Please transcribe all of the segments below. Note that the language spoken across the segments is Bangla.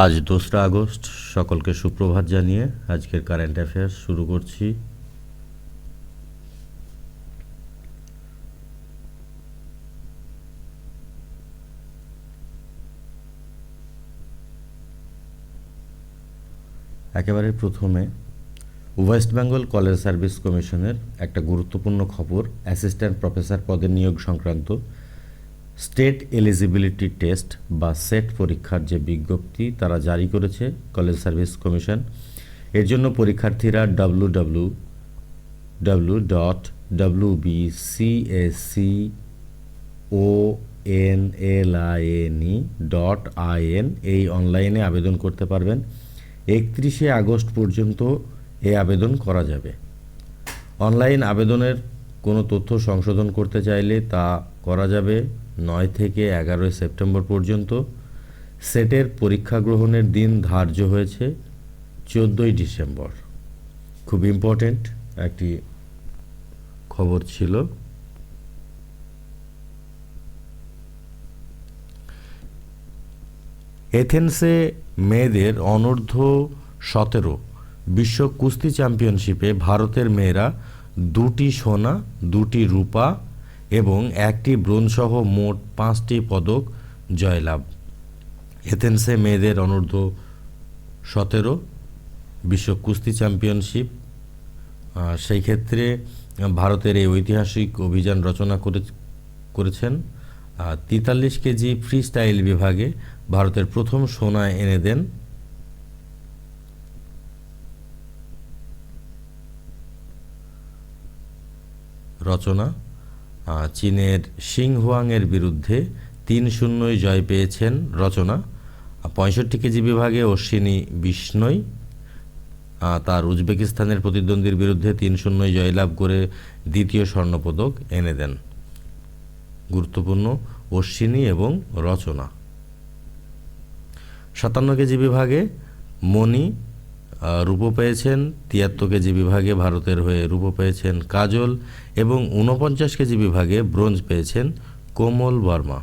আজ দোসরা আগস্ট, সকলকে সুপ্রভাত জানিয়ে আজকের কারেন্ট অ্যাফেয়ার্স শুরু করছি। একেবারে প্রথমে, ওয়েস্ট বেঙ্গল কলেজ সার্ভিস কমিশনের একটা গুরুত্বপূর্ণ খবর অ্যাসিস্ট্যান্ট প্রফেসর পদে নিয়োগ সংক্রান্ত স্টেট এলিজিবিলিটি টেস্ট বা সেট পরীক্ষার যে বিজ্ঞপ্তি তারা জারি করেছে কলেজ সার্ভিস কমিশন। এর জন্য পরীক্ষার্থীরা W W W dot W B CSC O N L I N E dot I N এই অনলাইনে আবেদন করতে পারবেন। একত্রিশে আগস্ট পর্যন্ত এ আবেদন করা যাবে। অনলাইন আবেদনের কোনো তথ্য সংশোধন করতে চাইলে তা করা যাবে। নয় থেকে এগারোই সেপ্টেম্বর পর্যন্ত সেটের পরীক্ষা গ্রহণের দিন ধার্য হয়েছে চোদ্দোই ডিসেম্বর। খুব ইম্পর্ট্যান্ট একটি খবর ছিল। এথেন্সে মেয়েদের অনূর্ধ্ব সতেরো বিশ্ব কুস্তি চ্যাম্পিয়নশিপে ভারতের মেয়েরা দুটি সোনা, দুটি রূপা এবং একটি ব্রোঞ্জসহ মোট পাঁচটি পদক জয়লাভ। এথেন্সে মেয়েদের অনূর্ধ্ব সতেরো, বিশ্ব কুস্তি চ্যাম্পিয়নশিপ। সেই ক্ষেত্রে ভারতের এই ঐতিহাসিক অভিযান রচনা করে, করেছেন। তিতাল্লিশ কেজি ফ্রি স্টাইল বিভাগে ভারতের প্রথম সোনা এনে দেন। রচনা চীনের সিংহুয়াংয়ের বিরুদ্ধে তিন শূন্যই জয় পেয়েছেন রচনা। পঁয়ষট্টি কেজি বিভাগে অশ্বিনী বিষ্ণই তার উজবেকিস্তানের প্রতিদ্বন্দ্বীর বিরুদ্ধে তিন শূন্যই জয়লাভ করে দ্বিতীয় স্বর্ণপদক এনে দেন। গুরুত্বপূর্ণ অশ্বিনী এবং রচনা। সাতান্ন কেজি বিভাগে মণি রূপো পেয়েছেন তিয়াত্তর কেজি বিভাগে ভারতের হয়ে রূপো পেয়েছেন কাজল এবং ঊনপঞ্চাশ কেজি বিভাগে ব্রোঞ্জ পেয়েছেন কোমল বর্মা।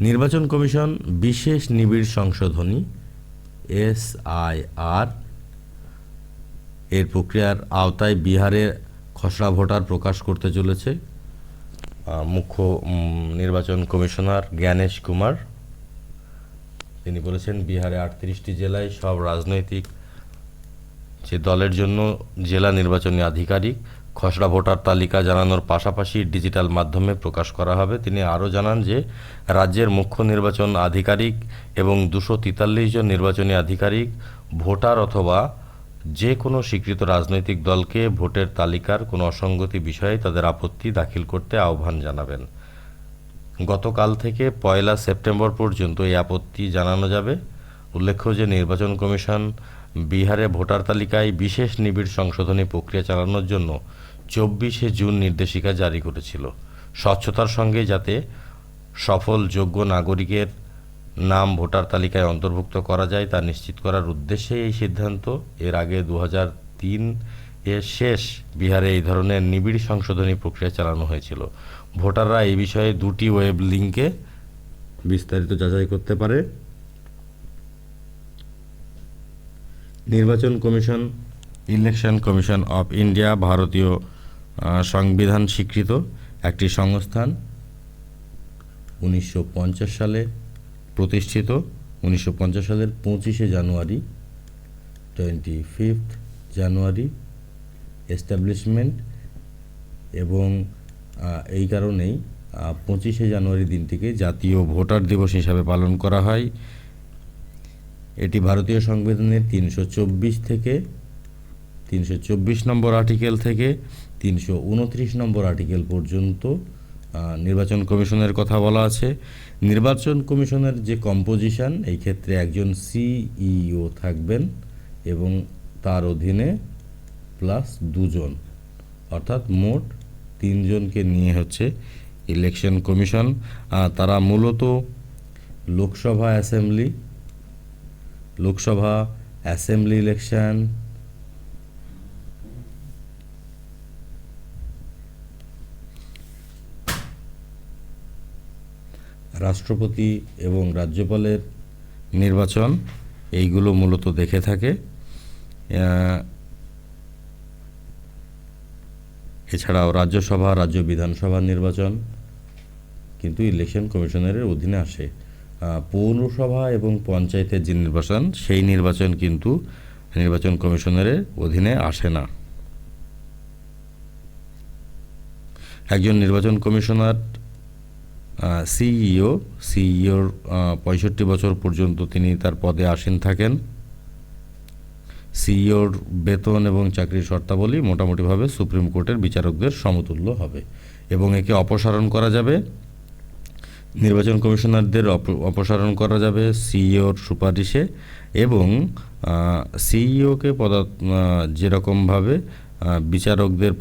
নির্বাচন কমিশন বিশেষ নিবিড় সংশোধনী, এস আই আর, এর প্রক্রিয়ার আওতায় বিহারে খসড়া ভোটার প্রকাশ করতে চলেছে। মুখ্য নির্বাচন কমিশনার জ্ঞানেশ কুমার। তিনি বলেছেন, বিহারে আটত্রিশটি জেলায় সব রাজনৈতিক যে দলের জন্য জেলা নির্বাচনী আধিকারিক, খসড়া ভোটার তালিকা জানানোর পাশাপাশি ডিজিটাল মাধ্যমে প্রকাশ করা হবে। তিনি আরও জানান যে, রাজ্যের মুখ্য নির্বাচন আধিকারিক এবং দুশো তেতাল্লিশ জন নির্বাচনী আধিকারিক, ভোটার অথবা যে কোনো স্বীকৃত রাজনৈতিক দলকে ভোটের তালিকার কোনো অসঙ্গতি বিষয়ে তাদের আপত্তি দাখিল করতে আহ্বান জানাবেন। গতকাল থেকে পয়লা সেপ্টেম্বর পর্যন্ত এই আপত্তি জানানো যাবে। উল্লেখ্য যে নির্বাচন কমিশন বিহারে ভোটার তালিকায় বিশেষ নিবিড় সংশোধনী প্রক্রিয়া চালানোর জন্য চব্বিশে জুন নির্দেশিকা জারি করেছিল। স্বচ্ছতার সঙ্গে যাতে সফল যোগ্য নাগরিকের নাম ভোটার তালিকায় অন্তর্ভুক্ত করা যায় তা নিশ্চিত করার উদ্দেশ্যে এই সিদ্ধান্ত। এর আগে দু তিন এর শেষ বিহারে এই ধরনের নিবিড় সংশোধনী প্রক্রিয়া চালানো হয়েছিল। ভোটাররা এই বিষয়ে দুটি ওয়েব লিঙ্কে বিস্তারিত যাচাই করতে পারে। নির্বাচন commission, election commission of India, ভারতীয় সংবিধান স্বীকৃত একটি সংস্থান। উনিশশো পঞ্চাশ সালে প্রতিষ্ঠিত উনিশশো পঞ্চাশ সালের পঁচিশে জানুয়ারি টোয়েন্টি ফিফথ জানুয়ারি এস্টাবলিশমেন্ট এবং এই কারণেই পঁচিশে জানুয়ারি দিনটিকে জাতীয় ভোটার দিবস হিসাবে পালন করা হয়। এটি ভারতীয় সংবিধানের তিনশো চব্বিশ থেকে, তিনশো চব্বিশ নম্বর আর্টিকেল থেকে, তিনশো উনত্রিশ নম্বর আর্টিকেল পর্যন্ত নির্বাচন কমিশনের কথা বলা আছে। নির্বাচন কমিশনের যে কম্পোজিশন, এই ক্ষেত্রে একজন সিইও থাকবেন এবং তার অধীনে প্লাস দুজন, অর্থাৎ মোট তিনজনকে নিয়ে হচ্ছে ইলেকশন কমিশন। তারা মূলত Lok Sabha assembly Lok Sabha assembly election রাষ্ট্রপতি এবং রাজ্যপালের নির্বাচন, এইগুলো মূলত দেখে থাকে। এছাড়াও রাজ্যসভা, রাজ্য বিধানসভা নির্বাচন, কিন্তু ইলেকশন কমিশনারের অধীনে আসে। পৌরসভা এবং পঞ্চায়েতের যে নির্বাচন, সেই নির্বাচন কিন্তু নির্বাচন কমিশনারের অধীনে আসে না। একজন নির্বাচন কমিশনার সিইও সিইওর পঁয়ষট্টি বছর পর্যন্ত তিনি তার পদে আসীন থাকেন। সিইওর বেতন এবং চাকরির শর্তাবলী মোটামুটিভাবে সুপ্রিম কোর্টের বিচারকদের সমতুল্য হবে এবং একে অপসারণ করা যাবে। নির্বাচন কমিশনারদের অপসারণ করা যাবে সিইওর সুপারিশে এবং সিইওকে পদা যেরকমভাবে বিচারকদের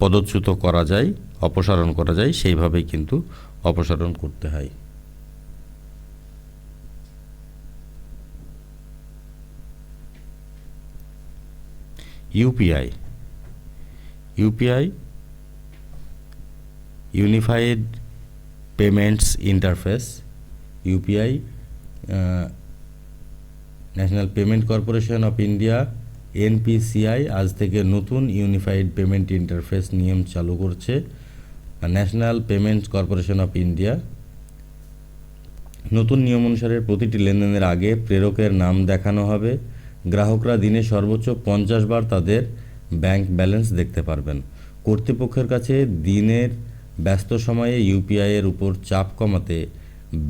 পদচ্যুত করা যায়। অপসারণ করা যায়, সেইভাবেই কিন্তু অপসারণ করতে হয়। UPI. UPI unified payments interface, UPI national payment corporation of India, NPCI, আজ থেকে নতুন ইউনিফাইড পেমেন্ট ইন্টারফেস নিয়ম চালু করছে। National payments corporation of India নতুন নিয়ম অনুসারে প্রতিটি লেনদেনের আগে প্রেরকের নাম দেখানো হবে। গ্রাহকরা দিনে সর্বোচ্চ পঞ্চাশ বার তাদের ব্যাংক ব্যালেন্স দেখতে পারবেন। কর্তৃপক্ষের কাছে দিনের ব্যস্ত সময়ে ইউপিআই এর উপর চাপ কমাতে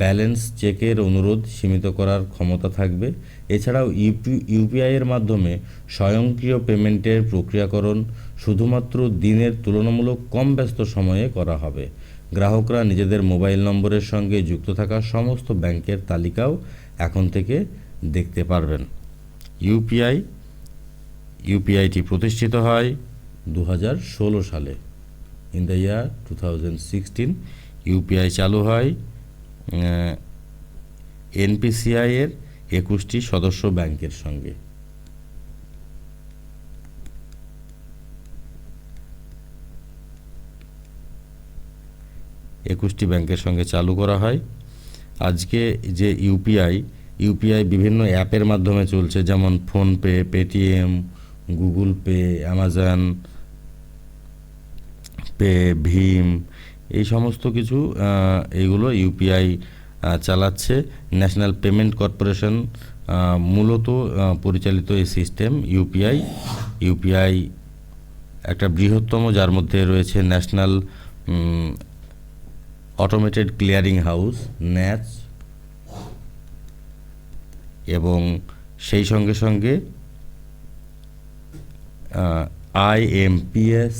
ব্যালেন্স চেকের অনুরোধ সীমিত করার ক্ষমতা থাকবে। এছাড়াও ইউপি ইউপিআই এর মাধ্যমে স্বয়ংক্রিয় পেমেন্টের প্রক্রিয়াকরণ শুধুমাত্র দিনের তুলনামূলক কম ব্যস্ত সময়ে করা হবে। গ্রাহকরা নিজেদের মোবাইল নম্বরের সঙ্গে যুক্ত থাকা সমস্ত ব্যাংকের তালিকাও এখন থেকে দেখতে পারবেন। ইউপিআই, ইউপিআইটি প্রতিষ্ঠিত হয় দু হাজার ষোলো সালে। In the year two UPI চালু হয় এনপিসিআইয়ের একুশটি সদস্য ব্যাংকের সঙ্গে। একুশটি ব্যাংকের সঙ্গে চালু করা হয়। আজকে যে ইউপিআই ইউপিআই বিভিন্ন অ্যাপের মাধ্যমে চলছে, যেমন PhonePe, Paytm, Google Pay, Amazon Pay, Bhim, এই সমস্ত কিছু এইগুলো ইউপিআই চালাচ্ছে। ন্যাশনাল পেমেন্ট কর্পোরেশন মূলত পরিচালিত এই সিস্টেম ইউপিআই ইউপিআই একটা বৃহত্তম, যার মধ্যে রয়েছে national automated clearing house NACH এবং সেই সঙ্গে সঙ্গে আইএমপিএস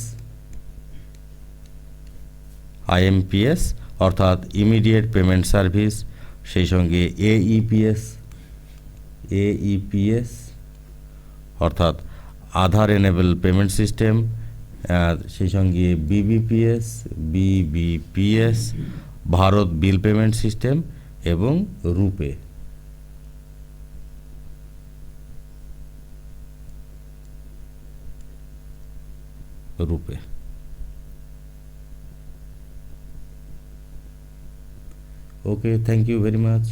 আইএমপিএস অর্থাৎ ইমিডিয়েট পেমেন্ট সার্ভিস সেই সঙ্গে এইপিএস এইপিএস অর্থাৎ আধার এনেবল পেমেন্ট সিস্টেম সেই সঙ্গে BBPS BBPS Bharat bill payment system এবং RuPay. RuPay. Okay thank you very much